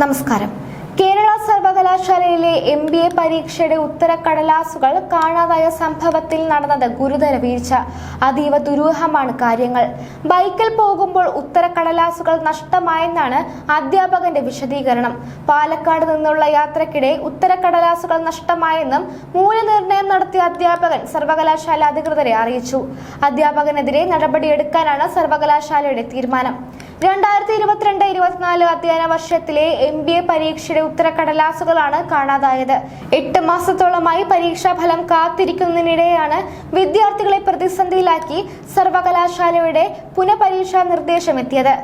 നമസ്കാരം. കേരള സർവകലാശാലയിലെ M B A പരീക്ഷയുടെ ഉത്തരക്കടലാസുകൾ കാണാതായ സംഭവത്തിൽ നടന്നത് ഗുരുതര വീഴ്ച. അതീവ ദുരൂഹമാണ് കാര്യങ്ങൾ. ബൈക്കിൽ പോകുമ്പോൾ ഉത്തരക്കടലാസുകൾ നഷ്ടമായെന്നാണ് അധ്യാപകന്റെ വിശദീകരണം. പാലക്കാട് നിന്നുള്ള യാത്രക്കിടെ ഉത്തരക്കടലാസുകൾ നഷ്ടമായെന്നും മൂല്യനിർണയം നടത്തിയ അധ്യാപകൻ സർവകലാശാല അധികൃതരെ അറിയിച്ചു. അധ്യാപകനെതിരെ നടപടിയെടുക്കാനാണ് സർവകലാശാലയുടെ തീരുമാനം. രണ്ടായിരത്തി ഇരുപത്തിരണ്ട് ഇരുപത്തിനാല് അധ്യയന വർഷത്തിലെ എം ബി എ പരീക്ഷയുടെ ഉത്തരക്കടലാസുകളാണ് കാണാതായത്. എട്ട് മാസത്തോളമായി പരീക്ഷാഫലം കാത്തിരിക്കുന്നതിനിടെയാണ് വിദ്യാർത്ഥികളെ പ്രതിസന്ധിയിലാക്കി സർവകലാശാലയുടെ പുനഃപരീക്ഷാ നിർദ്ദേശം എത്തിയത്.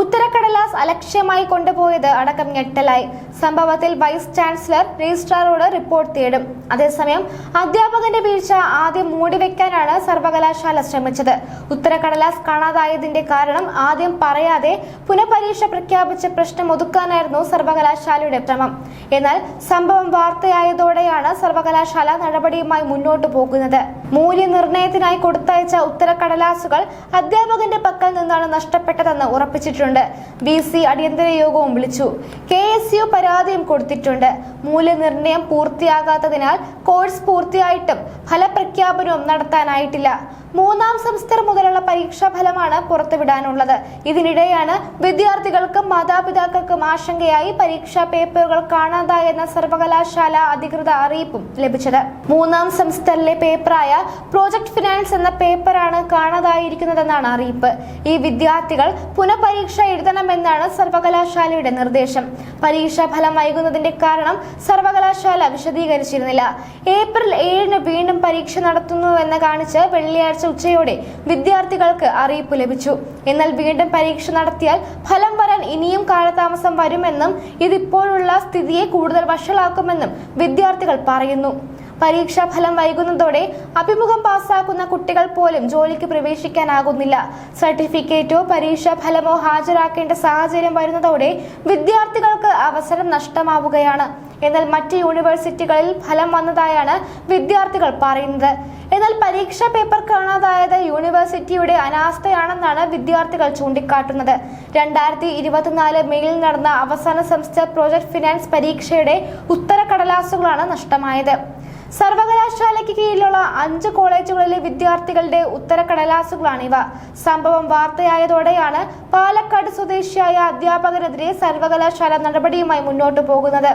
ഉത്തരക്കടലാസ് അലക്ഷ്യമായി കൊണ്ടുപോയത് അടക്കം ഞെട്ടലായി. സംഭവത്തിൽ വൈസ് ചാൻസലർ രജിസ്ട്രാറോട് റിപ്പോർട്ട് തേടും. അതേസമയം അധ്യാപകന്റെ വീഴ്ച ആദ്യം മൂടിവെക്കാനാണ് സർവകലാശാല ശ്രമിച്ചത്. ഉത്തരക്കടലാസ് കാണാതായതിന്റെ കാരണം ആദ്യം പറയാതെ പുനഃപരീക്ഷ പ്രഖ്യാപിച്ച് പ്രശ്നം ഒതുക്കാനായിരുന്നു സർവകലാശാലയുടെ ശ്രമം എന്നാൽ സംഭവം വാർത്തയായതോടെയാണ് സർവകലാശാല നടപടിയുമായി മുന്നോട്ടു പോകുന്നത്. മൂല്യനിർണയത്തിനായി കൊടുത്തയച്ച ഉത്തരക്കടലാസുകൾ അധ്യാപകന്റെ പക്കൽ നിന്നാണ് നഷ്ടപ്പെട്ടതെന്ന് ഉറപ്പിച്ചിട്ടുണ്ട്. ബി സി അടിയന്തര യോഗവും വിളിച്ചു. കെ എസ് യു പരാതിയും കൊടുത്തിട്ടുണ്ട്. മൂല്യനിർണയം പൂർത്തിയാകാത്തതിനാൽ കോഴ്സ് പൂർത്തിയായിട്ടും ഫലപ്രഖ്യാപനവും നടത്താനായിട്ടില്ല. മൂന്നാം സെമസ്റ്റർ മുതലുള്ള പരീക്ഷാ ഫലമാണ് പുറത്തുവിടാനുള്ളത്. ഇതിനിടെയാണ് വിദ്യാർത്ഥികൾക്കും മാതാപിതാക്കൾക്കും ആശങ്കയായി പരീക്ഷാ പേപ്പറുകൾ കാണാതായെന്ന സർവകലാശാല അധികൃത അറിയിപ്പും ലഭിച്ചത്. മൂന്നാം സെമസ്റ്ററിലെ പേപ്പറായ പ്രോജക്ട് ഫിനാൻസ് എന്ന പേപ്പറാണ് കാണാതായിരിക്കുന്നതെന്നാണ് അറിയിപ്പ്. ഈ വിദ്യാർത്ഥികൾ പുനഃപരീക്ഷ എഴുതണമെന്നാണ് സർവകലാശാലയുടെ നിർദ്ദേശം. പരീക്ഷാ ഫലം വൈകുന്നതിന്റെ കാരണം സർവകലാശാല വിശദീകരിച്ചിരുന്നില്ല. ഏപ്രിൽ ഏഴിന് വീണ്ടും പരീക്ഷ നടത്തുന്നുവെന്ന് കാണിച്ച് വെള്ളിയാഴ്ച ഉച്ചയോടെ വിദ്യാർത്ഥികൾക്ക് അറിയിപ്പ് ലഭിച്ചു. എന്നാൽ വീണ്ടും പരീക്ഷ നടത്തിയാൽ ഫലം വരാൻ ഇനിയും കാലതാമസം വരുമെന്നും ഇതിപ്പോഴുള്ള സ്ഥിതിയെ കൂടുതൽ വഷളാക്കുമെന്നും വിദ്യാർത്ഥികൾ പറയുന്നു. പരീക്ഷാ ഫലം വൈകുന്നതോടെ അഭിമുഖം പാസ്സാക്കുന്ന കുട്ടികൾ പോലും ജോലിക്ക് പ്രവേശിക്കാനാകുന്നില്ല. സർട്ടിഫിക്കറ്റോ പരീക്ഷാ ഫലമോ ഹാജരാക്കേണ്ട സാഹചര്യം വരുന്നതോടെ വിദ്യാർത്ഥികൾക്ക് അവസരം നഷ്ടമാവുകയാണ്. എന്നാൽ മറ്റ് യൂണിവേഴ്സിറ്റികളിൽ ഫലം വന്നതായാണ് വിദ്യാർത്ഥികൾ പറയുന്നത്. എന്നാൽ പരീക്ഷാ പേപ്പർ കാണാതായത് യൂണിവേഴ്സിറ്റിയുടെ അനാസ്ഥയാണെന്നാണ് വിദ്യാർത്ഥികൾ ചൂണ്ടിക്കാട്ടുന്നത്. രണ്ടായിരത്തി ഇരുപത്തിനാല് മെയിൽ നടന്ന അവസാന സെമസ്റ്റർ പ്രോജക്ട് ഫിനാൻസ് പരീക്ഷയുടെ ഉത്തരക്കടലാസുകളാണ് നഷ്ടമായത്. സർവകലാശാലയ്ക്ക് കീഴിലുള്ള അഞ്ച് കോളേജുകളിലെ വിദ്യാർത്ഥികളുടെ ഉത്തരക്കടലാസുകളാണിവ സംഭവം വാർത്തയായതോടെയാണ് പാലക്കാട് സ്വദേശിയായ അധ്യാപകനെതിരെ സർവകലാശാല നടപടിയുമായി മുന്നോട്ടു പോകുന്നത്.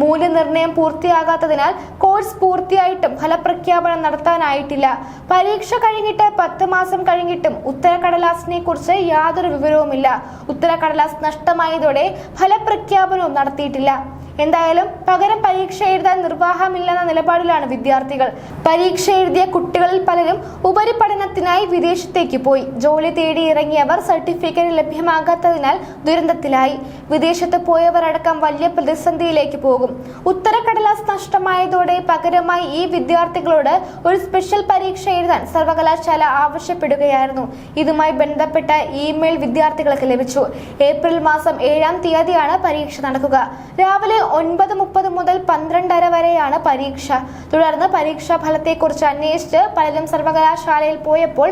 മൂല്യനിർണയം പൂർത്തിയാകാത്തതിനാൽ കോഴ്സ് പൂർത്തിയായിട്ടും ഫലപ്രഖ്യാപനം നടത്താനായിട്ടില്ല. പരീക്ഷ കഴിഞ്ഞിട്ട് പത്ത് മാസം കഴിഞ്ഞിട്ടും ഉത്തരക്കടലാസിനെ കുറിച്ച് യാതൊരു വിവരവുമില്ല. ഉത്തരക്കടലാസ് നഷ്ടമായതോടെ ഫലപ്രഖ്യാപനവും നടത്തിയിട്ടില്ല. എന്തായാലും പകരം പരീക്ഷ എഴുതാൻ നിർവാഹമില്ലെന്ന നിലപാടിലാണ് വിദ്യാർത്ഥികൾ. പരീക്ഷ എഴുതിയ കുട്ടികളിൽ പലരും ഉപരിപഠനത്തിനായി വിദേശത്തേക്ക് പോയി. ജോലി തേടി ഇറങ്ങിയവർ സർട്ടിഫിക്കറ്റ് ലഭ്യമാകാത്തതിനാൽ ദുരന്തത്തിലായി. വിദേശത്ത് പോയവരടക്കം വലിയ പ്രതിസന്ധിയിലേക്ക് പോകും. ഉത്തരക്കടലാസ് നഷ്ടമായതോടെ പകരമായി ഈ വിദ്യാർത്ഥികളോട് ഒരു സ്പെഷ്യൽ പരീക്ഷ എഴുതാൻ സർവകലാശാല ആവശ്യപ്പെടുകയായിരുന്നു. ഇതുമായി ബന്ധപ്പെട്ട ഇമെയിൽ വിദ്യാർത്ഥികൾക്ക് ലഭിച്ചു. ഏപ്രിൽ മാസം ഏഴാം തീയതിയാണ് പരീക്ഷ നടക്കുക. രാവിലെ ഒൻപത് മുപ്പത് മുതൽ പന്ത്രണ്ടര വരെയാണ് പരീക്ഷ. തുടർന്ന് പരീക്ഷാ ഫലത്തെക്കുറിച്ച് അന്വേഷിച്ച് പലരും സർവകലാശാലയിൽ പോയപ്പോൾ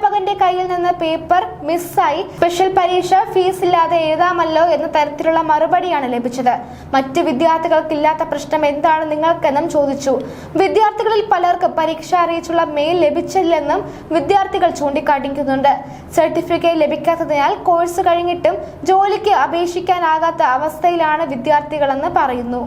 അധ്യാപകന്റെ കയ്യിൽ നിന്ന് പേപ്പർ മിസ്സായി. സ്പെഷ്യൽ പരീക്ഷ ഫീസ് ഇല്ലാതെ എഴുതാമല്ലോ എന്ന തരത്തിലുള്ള മറുപടിയാണ് ലഭിച്ചത്. മറ്റ് വിദ്യാർത്ഥികൾക്കില്ലാത്ത പ്രശ്നം എന്താണ് നിങ്ങൾക്കെന്നും ചോദിച്ചു. വിദ്യാർത്ഥികളിൽ പലർക്ക് പരീക്ഷ അറിയിച്ചുള്ള മെയിൽ ലഭിച്ചില്ലെന്നും വിദ്യാർത്ഥികൾ ചൂണ്ടിക്കാട്ടിക്കുന്നുണ്ട്. സർട്ടിഫിക്കറ്റ് ലഭിക്കാത്തതിനാൽ കോഴ്സ് കഴിഞ്ഞിട്ടും ജോലിക്ക് അപേക്ഷിക്കാനാകാത്ത അവസ്ഥയിലാണ് വിദ്യാർത്ഥികളെന്ന് പറയുന്നു.